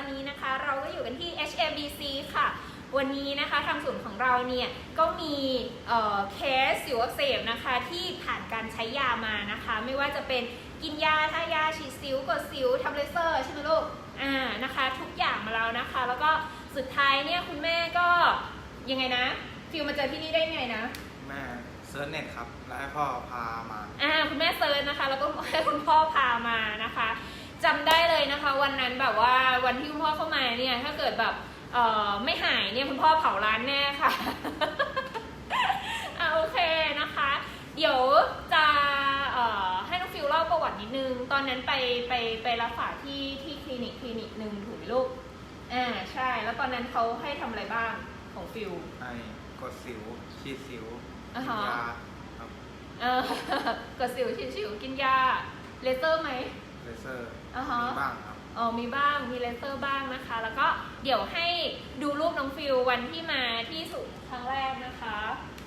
อนนี้นะคะเราก็อยู่กันที่ HMBC ค่ะ วันนี้นะคะทางศูนย์ของเราเนี่ยก็มีเอ่อเคสสิวอักเสบนะคะที่ผ่านการใช้ยามานะคะ ไม่ว่าจะเป็นกินยาทายาฉีดสิวกดสิวทำเลเซอร์ใช่ไหมลูกอ่านะคะทุกอย่างมาแล้วนะคะ แล้วก็สุดท้ายเนี่ยคุณแม่ก็ยังไงนะฟิลมาเจอที่นี่ได้ไงนะแม่เซิร์ชเน็ตครับ แล้วให้พ่อพามา อ่าคุณแม่เซิร์ชนะคะ แล้วก็ให้คุณพ่อพามานะคะจำได้เลยนะคะ วันนั้นแบบว่าวันที่คุณพ่อเข้ามาเนี่ยถ้าเกิดแบบเอ่อไม่หายเนี่ยคุณพ่อเผาร้านแน่ค่ะอ่าโอเคนะคะ เดี๋ยวจะเอ่อให้น้องฟิวเล่าประวัตินิดนึง ตอนนั้นไปไปไปรักษาที่ที่คลินิกคลินิกหนึ่งถูกไหมลูกอ่าใช่ แล้วตอนนั้นเขาให้ทำอะไรบ้างของฟิวให้กดสิวฉีดสิวอ่ากิฮะนยาครับเออกดสิวชิวๆกินยาเลเซอร์ไหมเลเซอร์อ่าฮะ มีบ้างครับ ออมีบ้างมีเลเซอร์บ้างนะคะ แล้วก็เดี๋ยวให้ดูรูปน้องฟิลวันที่มาที่ศูนย์ครั้งแรกนะคะ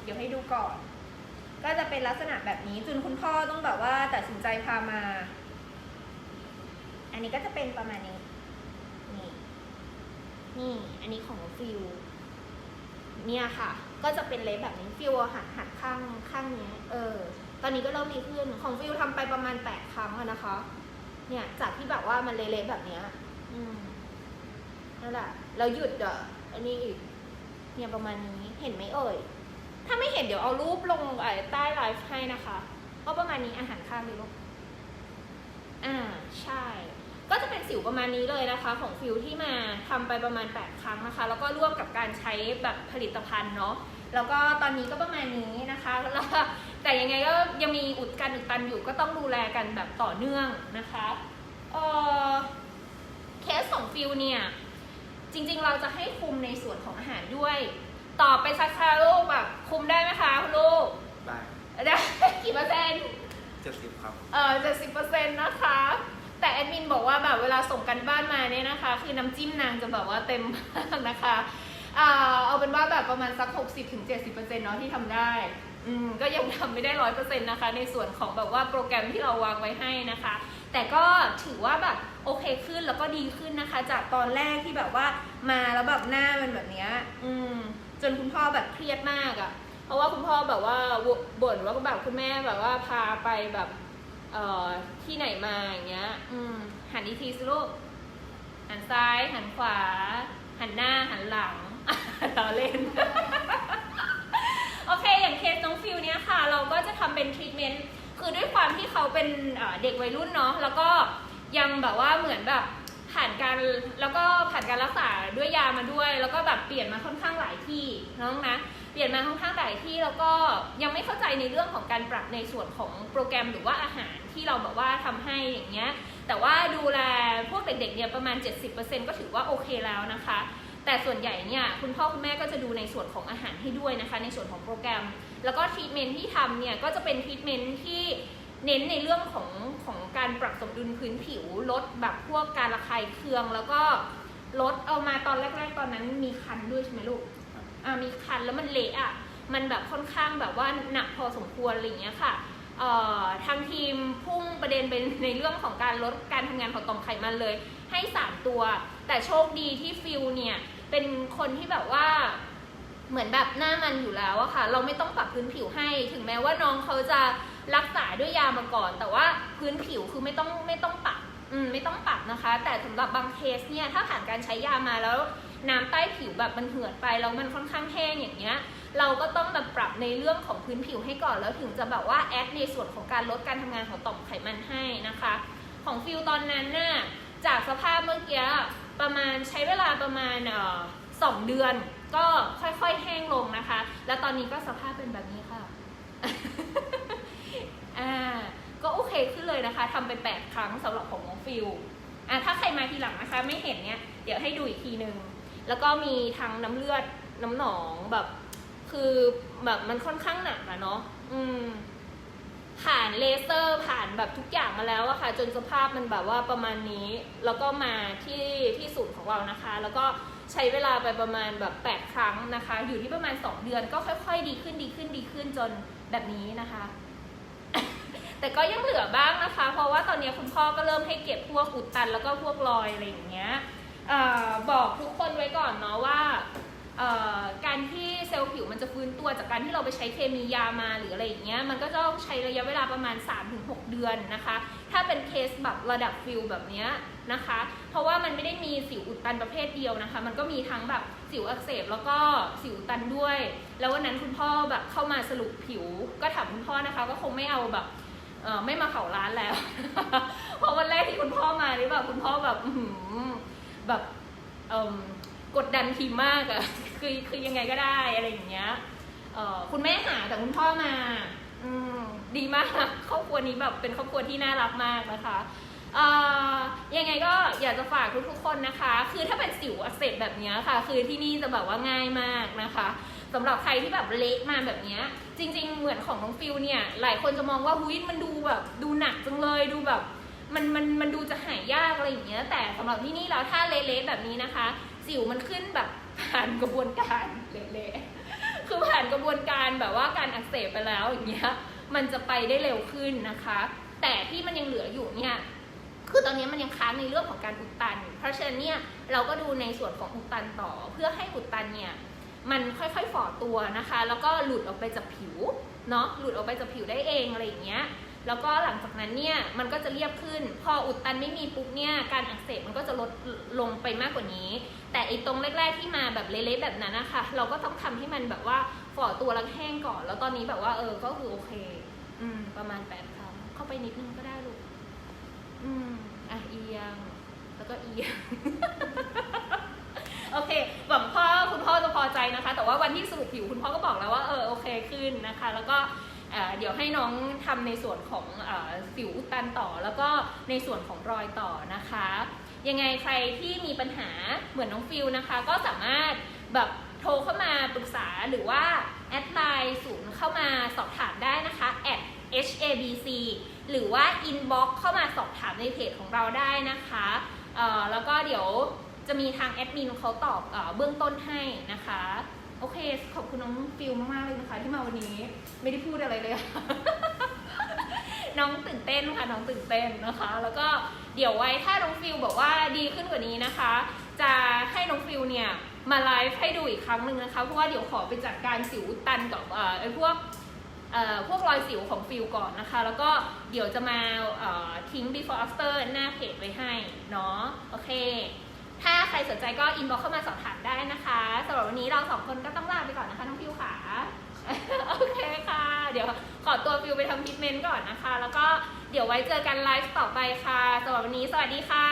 เดี๋ยวให้ดูก่อน ก็จะเป็นลักษณะแบบนี้จนคุณพ่อต้องแบบว่าตัดสินใจพามา อันนี้ก็จะเป็นประมาณนี้ นี่ นี่ อันนี้ของฟิลเนี่ยค่ะ ก็จะเป็นเล็บแบบนี้ฟิลหัดหัดข้างข้างนี้ เออ ตอนนี้ก็เริ่มดีขึ้น ของฟิลทำไปประมาณแปดครั้งอะนะคะ เนี่ยจากที่แบบว่ามันเละๆแบบเนี้ย อืมนั่นแหละเราหยุดเอะอันนี้อีก เนี่ยประมาณนี้เห็นไหมเอ่ย ถ้าไม่เห็นเดี๋ยวเอารูปลงใต้ไลฟ์ให้นะคะก็ประมาณนี้อาหารข้างเลยลูกอ่า ใช่ ก็จะเป็นสิวประมาณนี้เลยนะคะ ของฟิวที่มาทำไปประมาณ 8 ครั้งนะคะ แล้วก็ร่วมกับการใช้แบบผลิตภัณฑ์เนาะแล้วก็ตอนนี้ก็ประมาณนี้นะคะแล้วก็แต่ยังไงก็ยังมีอุดการอุดตันอยู่ก็ต้องดูแลกันแบบต่อเนื่องนะคะเออเคสของฟิวเนี่ยจริงๆเราจะให้คุมในส่วนของอาหารด้วย ตอบไปสักคาลูกแบบคุมได้ไหมคะคุณลูกได้ได้กี่เปอร์เซ็นต์เจ็ดสิบครับ เออเจ็ดสิบเปอร์เซ็นต์นะคะ แต่แอดมินบอกว่าแบบเวลาส่งกันบ้านมาเนี่ยนะคะ คือน้ำจิ้มนางจะแบบว่าเต็มมากนะคะเอาเป็นว่าแบบประมาณสัก 60-70%ถึง70%เนาะที่ทำได้อืมก็ยังทำไม่ได้ร้อยเปอร์เซ็นต์นะคะ ในส่วนของแบบว่าโปรแกรมที่เราวางไว้ให้นะคะ แต่ก็ถือว่าแบบโอเคขึ้นแล้วก็ดีขึ้นนะคะ จากตอนแรกที่แบบว่ามาแล้วแบบหน้ามันแบบเนี้ยอืมจนคุณพ่อแบบเครียดมากอะ่ะ เพราะว่าคุณพ่อแบบว่าบ่นว่าแบบคุณแม่แบบว่าพาไปแบบ เอ่อที่ไหนมาอย่างเงี้ย อืมหันอีกทีสิลูก หันซ้าย หันขวา หันหน้า หันหลังเราเล่น โอเค อย่างเคสน้องฟิวเนี้ยค่ะ เราก็จะทำเป็นทรีทเมนต์ คือด้วยความที่เขาเป็นเอ่อเด็กวัยรุ่นเนาะ แล้วก็ยังแบบว่าเหมือนแบบ ผ่านการแล้วก็ผ่านการรักษาด้วยยามาด้วย แล้วก็แบบเปลี่ยนมาค่อนข้างหลายที่น้องนะเปลี่ยนมาค่อนข้างหลายที่แล้วก็ยังไม่เข้าใจในเรื่องของการปรับในส่วนของโปรแกรมหรือว่าอาหารที่เราแบบว่าทำให้อย่างเงี้ยแต่ว่าดูแลพวกเด็กๆเนี่ยประมาณ 70%ก็ถือว่าโอเคแล้วนะคะ แต่ส่วนใหญ่เนี่ยคุณพ่อคุณแม่ก็จะดูในส่วนของอาหารให้ด้วยนะคะ ในส่วนของโปรแกรม แล้วก็ทรีทเมนที่ทำเนี่ยก็จะเป็นทรีทเมนที่ เน้นในเรื่องของของการปรับสมดุลพื้นผิว ลดแบบพวกการระคายเคือง แล้วก็ลดเอามาตอนแรก ๆ ตอนนั้นมีคันด้วยใช่ไหมลูกอ่ามีคันแล้วมันเละอะมันแบบค่อนข้างแบบว่าหนักพอสมควรอะไรเงี้ยค่ะเอ่อทางทีมพุ่งประเด็นเป็นในเรื่องของการลดการทำงานของต่อมไขมันเลย ให้ 3 ตัว แต่โชคดีที่ฟิลเนี่ย เป็นคนที่แบบว่าเหมือนแบบหน้ามันอยู่แล้วอะค่ะ เราไม่ต้องปรับพื้นผิวให้ ถึงแม้ว่าน้องเขาจะ รักษาด้วยยามาก่อน แต่ว่าพื้นผิวคือไม่ต้องไม่ต้องปรับอืมไม่ต้องปรับนะคะ แต่สำหรับบางเคสเนี่ยถ้าผ่านการใช้ยามาแล้วน้ำใต้ผิวแบบมันเหือดไปแล้วมันค่อนข้างแห้งอย่างเงี้ยเราก็ต้องแบบปรับในเรื่องของพื้นผิวให้ก่อนแล้วถึงจะแบบว่าแอดในส่วนของการลดการทำงานของต่อมไขมันให้นะคะ ของฟิลตอนนั้นน่ะจากสภาพเมื่อกี้ประมาณใช้เวลาประมาณเอ่อสองเดือน ก็ค่อยๆแห้งลงนะคะ แล้วตอนนี้ก็สภาพเป็นแบบนี้ค่ะ อ่าก็โอเคขึ้นเลยนะคะทำไปแปดครั้งสำหรับของน้องฟิลอะถ้าใครมาทีหลังนะคะ ไม่เห็นเนี่ยเดี๋ยวให้ดูอีกทีนึง แล้วก็มีทั้งน้ำเลือดน้ำหนองแบบ คือแบบมันค่อนข้างหนักอะเนาะอืมผ่านเลเซอร์ผ่านแบบทุกอย่างมาแล้วอะค่ะ จนสภาพมันแบบว่าประมาณนี้ แล้วก็มาที่ที่ศูนย์ของเรานะคะ แล้วก็ใช้เวลาไปประมาณแบบ 8 ครั้งนะคะ อยู่ที่ประมาณ 2 เดือนก็ค่อย ๆ ดีขึ้นดีขึ้นดีขึ้นจนแบบนี้นะคะ แต่ก็ยังเหลือบ้างนะคะ เพราะว่าตอนนี้คุณพ่อก็เริ่มให้เก็บพวกอุดตันแล้วก็พวกรอยอะไรอย่างเงี้ยบอกทุกคนไว้ก่อนเนาะว่าการที่เซลล์ผิวมันจะฟื้นตัวจากการที่เราไปใช้เคมียามาหรืออะไรอย่างเงี้ยมันก็จะต้องใช้ระยะเวลาประมาณ 3-6 เดือนนะคะ ถ้าเป็นเคสแบบระดับฟิลแบบเนี้ยนะคะ เพราะว่ามันไม่ได้มีสิวอุดตันประเภทเดียวนะคะ มันก็มีทั้งแบบสิวอักเสบแล้วก็สิวอุดตันด้วย แล้ววันนั้นคุณพ่อแบบเข้ามาสรุปผิว ก็ถามคุณพ่อนะคะ ก็คงไม่เอาแบบ เออไม่มาเข่าร้านแล้ว เพราะวันแรกที่คุณพ่อมานี่แบบคุณพ่อแบบแบบเอิ่มกดดันทีมมากอะคือคือยังไงก็ได้อะไรอย่างเงี้ยเออคุณแม่หาแต่คุณพ่อมา อืมดีมากครอบครัวนี้แบบเป็นครอบครัวที่น่ารักมากนะคะ ยังไงก็อยากจะฝากทุกๆคนนะคะ คือถ้าเป็นสิวอักเสบแบบนี้ค่ะ คือที่นี่จะแบบว่าง่ายมากนะคะสำหรับใครที่แบบเละมาแบบนี้จริง ๆ เหมือนของน้องฟิลเนี่ย หลายคนจะมองว่าหุยมันดูแบบดูหนักจังเลยดูแบบมันมันมันดูจะหายยากอะไรอย่างเงี้ย แต่สำหรับที่นี่แล้วถ้าเละๆแบบนี้นะคะ สิวมันขึ้นแบบผ่านกระบวนการเละๆคือผ่านกระบวนการแบบว่าการอักเสบไปแล้วอย่างเงี้ยมันจะไปได้เร็วขึ้นนะคะ แต่ที่มันยังเหลืออยู่เนี่ย คือตอนนี้มันยังค้างในเรื่องของการอุดตัน เพราะฉะนั้นเนี่ยเราก็ดูในส่วนของอุดตันต่อ เพื่อให้อุดตันเนี่ยมันค่อยๆฝ่อตัวนะคะ แล้วก็หลุดออกไปจากผิวเนาะหลุดออกไปจากผิวได้เองอะไรอย่างเงี้ยแล้วก็หลังจากนั้นเนี่ยมันก็จะเรียบขึ้น พออุดตันไม่มีปุ๊บเนี่ยการอักเสบมันก็จะลดลงไปมากกว่านี้ แต่อีตรงแรก ๆที่มาแบบเละๆแบบนั้นนะคะเราก็ต้องทำให้มันแบบว่าฝ่อตัวแล้วแห้งก่อน แล้วตอนนี้แบบว่าเออก็คือโอเค อืมประมาณแปดครั้งเข้าไปนิดนึงก็ได้ลูก อืมอะเอียง แล้วก็เอียง โอเค หวังพ่อคุณพ่อจะพอใจนะคะ แต่ว่าวันที่สรุปผิวคุณพ่อก็บอกแล้วว่าเออโอเคขึ้นนะคะ แล้วก็เดี๋ยวให้น้องทำในส่วนของอสิวอุดตันต่อ แล้วก็ในส่วนของรอยต่อนะคะ ยังไงใครที่มีปัญหาเหมือนน้องฟิลนะคะ ก็สามารถแบบโทรเข้ามาปรึกษาหรือว่า แอดไลน์ศูนย์เข้ามาสอบถามได้นะคะ at habc หรือว่า inbox เข้ามาสอบถามในเพจของเราได้นะคะแล้วก็เดี๋ยวจะมีทางแอดมินเขาตอบเอเบื้องต้นให้นะคะ โอเค ขอบคุณน้องฟิลมาก ๆ เลยนะคะ ที่มาวันนี้ไม่ได้พูดอะไรเลย น้องตื่นเต้นค่ะน้องตื่นเต้นนะคะ แล้วก็เดี๋ยวไว้ถ้าน้องฟิลบอกว่าดีขึ้นกว่านี้นะคะ จะให้น้องฟิลเนี่ยมาไลฟ์ให้ดูอีกครั้งหนึ่งนะคะ เพราะว่าเดี๋ยวขอไปจัดการสิวตันกับไอ้พวก พวกรอยสิวของฟิลก่อนนะคะ แล้วก็เดี๋ยวจะมาทิ้ง before after หน้าเพจไว้ให้เนาะโอเค ถ้าใครสนใจก็อินบ็อกเข้ามาสอบถามได้นะคะสำหรับวันนี้เราสองคนก็ต้องลาไปก่อนนะคะน้องฟิวค่ะโอเคค่ะ เดี๋ยวขอตัวฟิวไปทำทรีทเมนต์ก่อนนะคะ แล้วก็เดี๋ยวไว้เจอกันไลฟ์ต่อไปค่ะสำหรับวันนี้สวัสดีค่ะ